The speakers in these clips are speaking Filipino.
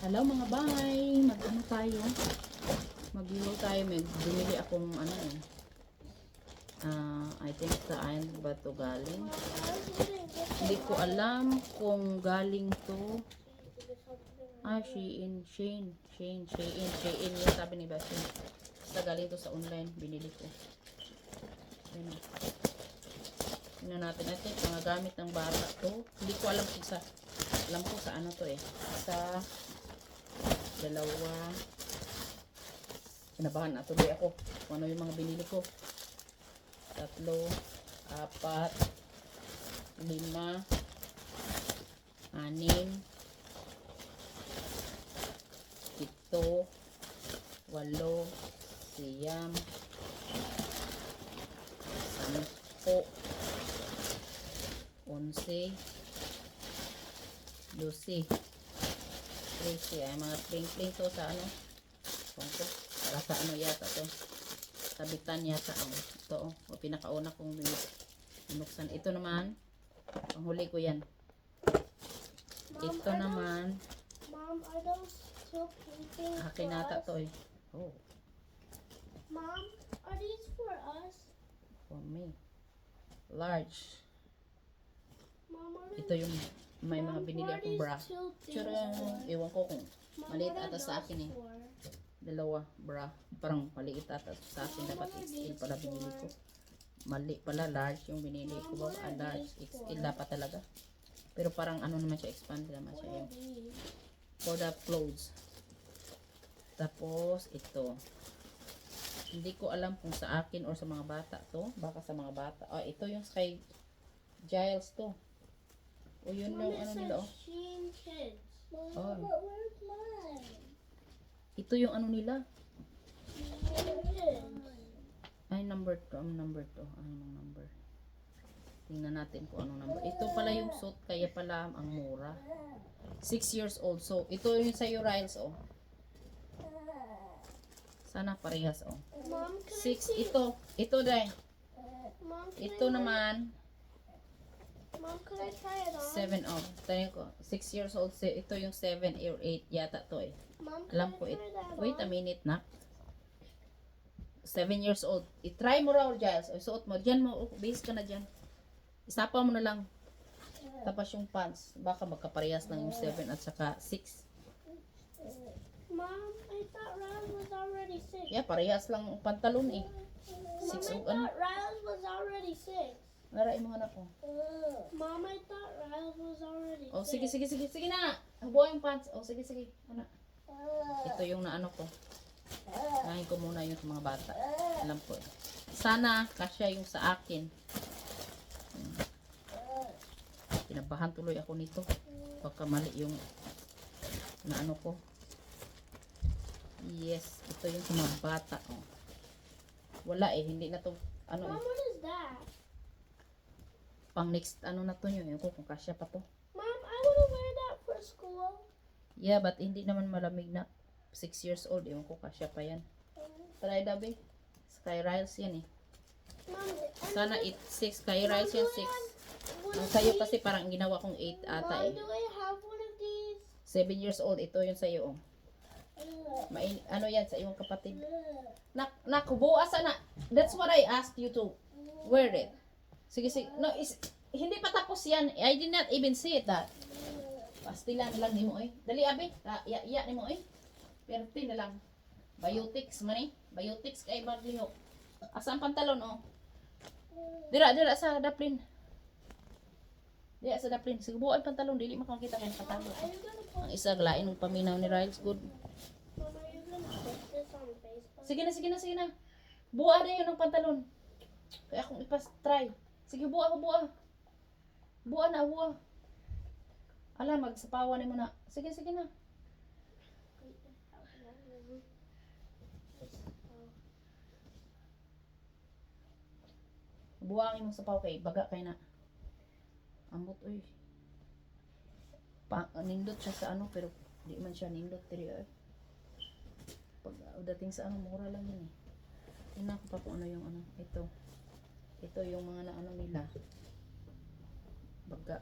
Hello mga bay, mag ano tayo? Mag-vlog tayo, may bumili akong ano eh. Ah, I think sa ayan ba to galing? Hindi ko alam kung galing to. Ah, Shein, Shein, Shein, Shein, Shein. Yung sabi ni Basin. Basta galing to sa online, binili ko. Ayun o. Tingnan natin natin, mga gamit ng bata to. Hindi ko alam kung sa, alam ko sa ano to eh. Sa dalawa. Kinabahan na tuloy ako kung ano yung mga binili ko. Tatlo, apat, lima, anim, pito, walo, siyam, sampo, onse, lusi, trece. Ay, mga pling-pling to sa ano. Kung to, para sa ano yata to. Kabitan yata ang ito. Oh, o pinakauna kong bin- binuksan. Ito naman, ang huli ko yan. Ito naman, Mom, are those still painting akin nata to eh. Oh, Mom, are these for us? for me. Large. Mom, Ito yung may mga binili akong bra. Tsura, ewan ko kung maliit ata sa akin eh. dalawa bra. Parang maliit ata sa akin. Dapat XL pala binili ko. Mali pala, large yung binili ko. Ba? Ah, large. XL dapat talaga. Pero parang ano naman siya, expand naman siya yung for the clothes. Tapos, ito. Hindi ko alam kung sa akin or sa mga bata to. Baka sa mga bata. Ah, ito yung kay Giles to. O yun yung it ano nila oh. Oh. Ito yung ano nila. Ay, number 2. Ang number 2. Ay, ang number. Tingnan natin kung anong number. Ito pala yung suit, kaya pala ang mura. 6 years old. So, ito yung sa'yo, Riles, oh. Sana parehas, oh. Mom, can I 6, see? ito. Ito, can Ito naman, Mom, can I try it on? 7, oh. Tayo ko. 6 years old. si- Ito yung 7 or 8 yata to, eh. Mom, can Alam I ko, try it. that Wait a on? minute, na. 7 years old. I-try mo raw, Giles. O, suot mo. Diyan mo. Base ka na dyan. Isapa mo na lang. Tapos yung pants. Baka magkaparehas lang yung 7 at saka 6. Mom, I thought Raz was already six. Yeah, parehas lang ang pantalon eh. Mom, Six I o ano. thought Raz was already six. Naray mo anak ko. Mom, I thought Raz was already Oh, sige, sige, sige. Sige na. Hubo yung pants. Oh, sige, sige. Ano? Ito yung naano ko. Nahin ko muna yung mga bata. Alam ko. eh. Sana kasya yung sa akin. Hmm. Pinabahan tuloy ako nito. Baka mali yung na ano ko. Yes, ito yung sa mga bata. Oh. Wala eh, hindi na to ano Mom, eh, what is that? Pang next ano na to yun. Yung kung kasya pa to. Mom, I want to wear that for school. Yeah, but hindi naman malamig na. 6 years old, ewan ko kasya pa yan. Try dabi. Sky Riles yan eh. Mom, Sana do- 8, 6. Sky Riles yan 6. one Ang sa'yo kasi parang ginawa kong 8 ata Mom, eh. do I have one of these? 7 years old, ito yung sa'yo oh. Main, ano yan sa iyong kapatid? Nak, nak, buwas na. That's what I asked you to wear it. Sige, sige. No, is, hindi pa tapos yan. I did not even see it that. Pastilan lang ni mo eh. Dali abi. Ta, ya, ya ni mo eh. Perte na lang. Biotics man eh. Biotics kay Barliho. Asa ang pantalon oh. Dira, dira sa daplin. Dira sa daplin. Sige, buhay pantalon. Dili makakita kay pantalon. Ang isa, lain ng paminaw ni Riles. Good. Sige na, sige na, sige na. Buwa na yun ang pantalon. Kaya akong ipas-try. Sige, buwa ko, buwa. Buwa na, buwa. Ala, magsapawan mo na. Sige, sige na. Buwangin mo sa paw kay baga kay na. Ambot oy. Pa, nindot siya sa ano pero di man siya nindot diri oy. Pag uh, dating sa ano mura lang yun eh. Tingnan ko pa kung ano yung ano ito. Ito yung mga na ano nila. Baga.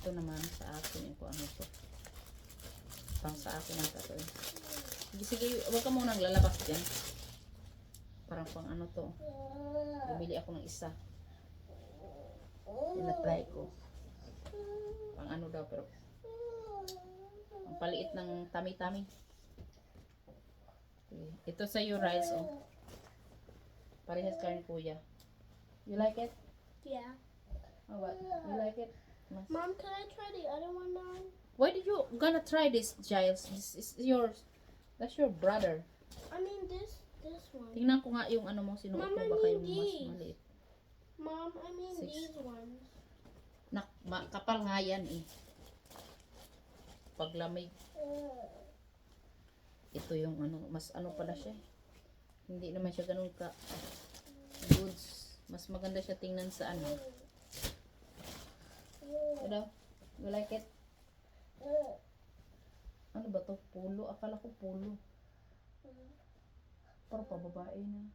Ito naman sa akin yung kung ano to. Pang sa akin nata to. Sige, sige, huwag ka munang lalabas dyan. Parang pang ano to. Bumili ako ng isa. Ina-try ko. Pang ano daw, pero ang paliit ng. Okay. Ito sa rice, oh. Parehas ka ni kuya. You like it? Yeah. Oh, what? You like it? Mas- Mom, can I try the other one now? Why did you gonna try this, Giles? This is yours. That's your brother. I mean this this one. Tingnan ko nga yung ano mo, sinuot mo Mama, baka yung mas maliit. Mom, I mean Six. these ones. Nak, ma, kapal nga yan eh. Paglamig. Ito yung ano, mas ano pala siya eh. Hindi naman siya ganun ka goods. Mas maganda siya tingnan sa ano. Ano? You like it? Ano ba to? Pulo? Akala ko pulo. Para pa babae na.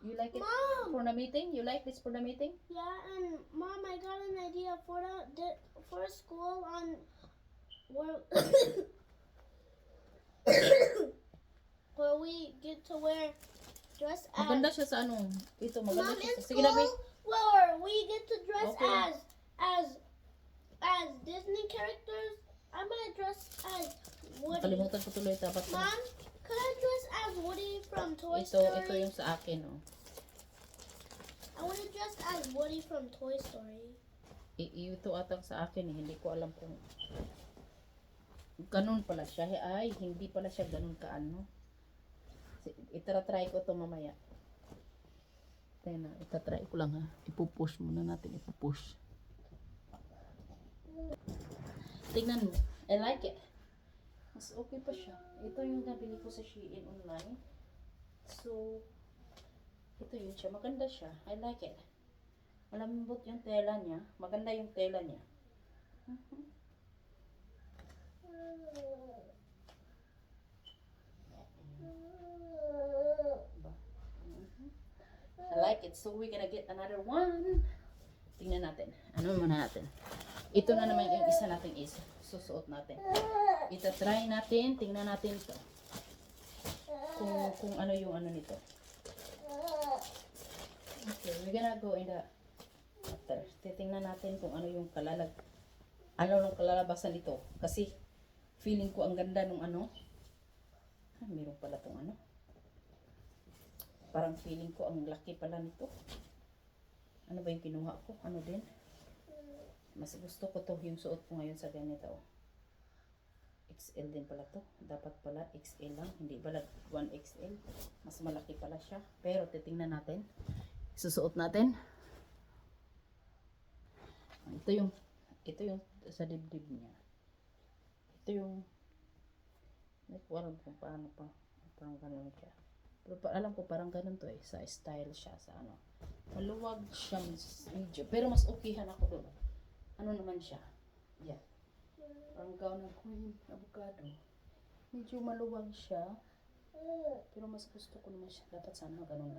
You like it Mom. for the meeting? You like this for the meeting? Yeah, and mom, I got an idea for the, for school on where we get to wear dress as. Maganda siya sa ano. Ito, maganda Mom, siya. Sige babe. where we get to dress Okay. as as as Disney characters. I'm gonna dress as Woody. Nakalimutan ko tuloy dapat. Mom, could I dress as Woody from Toy Ito, Story? ito yung sa akin, oh. I want to dress as Woody from Toy Story. I- ito atang sa akin eh. Hindi ko alam kung ganun pala siya. Ay, hindi pala siya ganun ka ano. Itara-try ko to mamaya. Tayo na, itatry ko lang ha. Ipupush muna natin, ipupush. Tingnan mo. I like it. Mas okay pa siya. Ito yung nabili ko sa Shein online. So, ito yun siya. Maganda siya. I like it. Malambot yung tela niya. Maganda yung tela niya. Mhm. Ba? I like it. So we're gonna get another one. Tingnan natin. Ano muna natin? Ito na naman yung isa nating is. Susuot natin. Ito try natin. Tingnan natin ito. Kung, kung ano yung ano nito. Okay, we're gonna go in the after. Titingnan natin kung ano yung kalalag ano yung kalalabasan nito. Kasi feeling ko ang ganda nung ano. Ah, meron pala tong ano. Parang feeling ko ang laki pala nito. Ano ba yung kinuha ko? Ano din? Mas gusto ko to yung suot ko ngayon sa ganito. XL din pala to. Dapat pala XL lang. Hindi pala 1XL. Mas malaki pala siya. Pero titingnan natin. Susuot natin. Ito yung ito yung sa dibdib niya. Ito yung alam kung paano pa. Parang ganun siya. Pero pa, alam ko parang ganun to eh. Sa style siya. Sa ano. Maluwag siya medyo. Pero mas okayhan ako doon. Ano naman siya? Yeah. Parang gown ng queen avocado. Medyo maluwag siya. Pero mas gusto ko naman siya. Dapat sana ganun.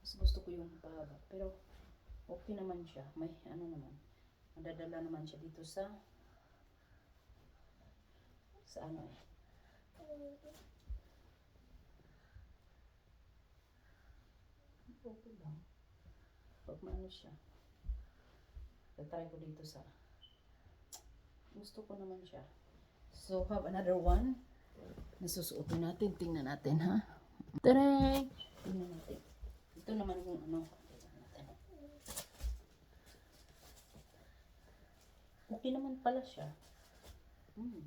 Mas gusto ko yung pahaba. Pero okay naman siya. May ano naman. Madadala naman siya dito sa sa ano eh. Okay lang. Pag maano siya. Try ko dito sa gusto ko naman siya. So, have another one. Nasusuotin natin. Tingnan natin, ha? Taray! Tingnan natin. Ito naman yung ano. Okay naman pala siya. Hmm.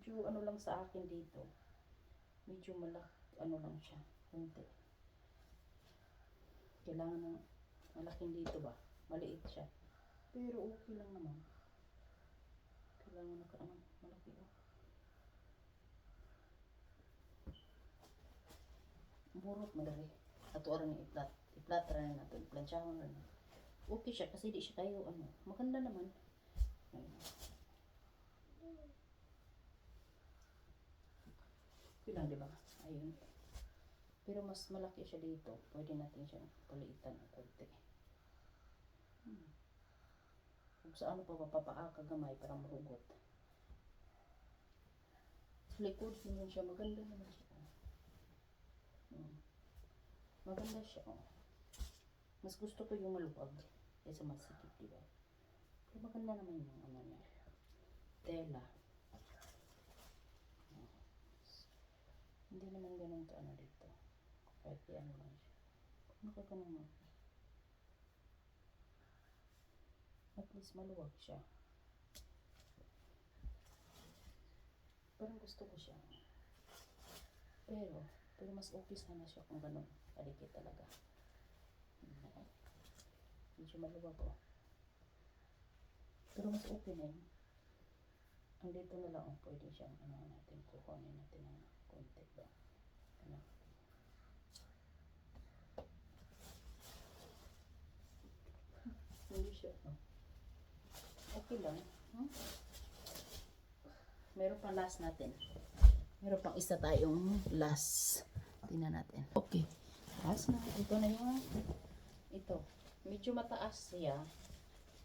Medyo ano lang sa akin dito. Medyo malak, ano lang siya. Kunti. Kailangan ng malaking dito ba? Maliit siya. Pero okay lang naman. Kailangan na ano, malaki ba? Burot madali. Ato yung iplat. Iplat rin na nato. Iplansyahan rin. Okay siya kasi di siya tayo ano. Maganda naman. Ayun. Okay lang, di ba? Ayun. Pero mas malaki siya dito. Pwede natin siya paliitan ng konti. Hmm. Kung sa ano pa mapapaa kagamay para mahugot. Sa likod, yun siya. Maganda naman siya. Hmm. Maganda siya. Oh. Mas gusto ko yung maluwag kaysa masikip, di ba? Pero maganda naman yung ano niya. Tela. Oh. Hindi naman ganun ka ano dito. Kahit ano lang siya. Nakaganon mo. At least maluwag siya. Parang gusto ko siya. Pero, pero mas okay sana siya kung ganun. Kadikit talaga. Okay. Medyo maluwag ko. Pero mas okay na yun. Ang dito na lang, oh, pwede siyang, ano natin, kukunin natin ng konti ba. Ano. Hindi siya, oh. Okay lang. Hmm? Meron pang last natin. Meron pang isa tayong last. Tingnan natin. Okay. Last na. Ito na yung ito. Medyo mataas siya.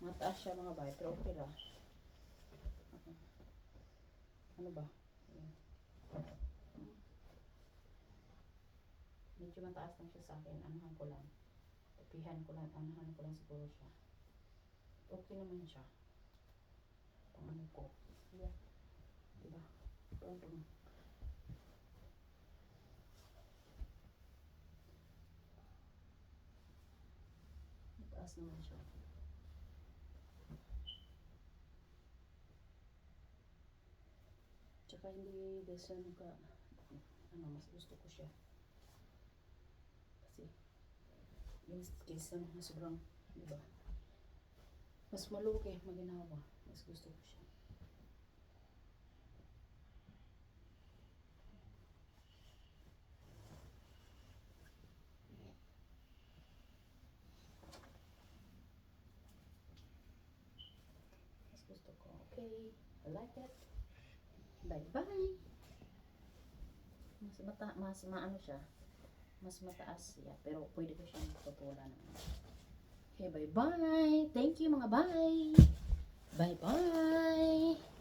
Mataas siya mga bay. Pero okay lang. Ano ba? Ayan. Medyo mataas lang siya sa akin. Anahan ko lang. Tapihan ko lang. Anahan ko lang siguro siya. Okay naman siya. Pang ano ko. Yeah. Diba? Pang Mataas naman siya. Tsaka hindi design ka, ano, mas gusto ko siya. Kasi, yung kaysa na sobrang, di ba? Mas eh, maginawa. Mas gusto ko siya. Mas gusto ko. Okay. I like it. Bye-bye. Mas mata, mas maano siya. Mas mataas siya. Pero pwede ko siyang tutulan. Okay, bye-bye. Thank you mga bye. Bye-bye.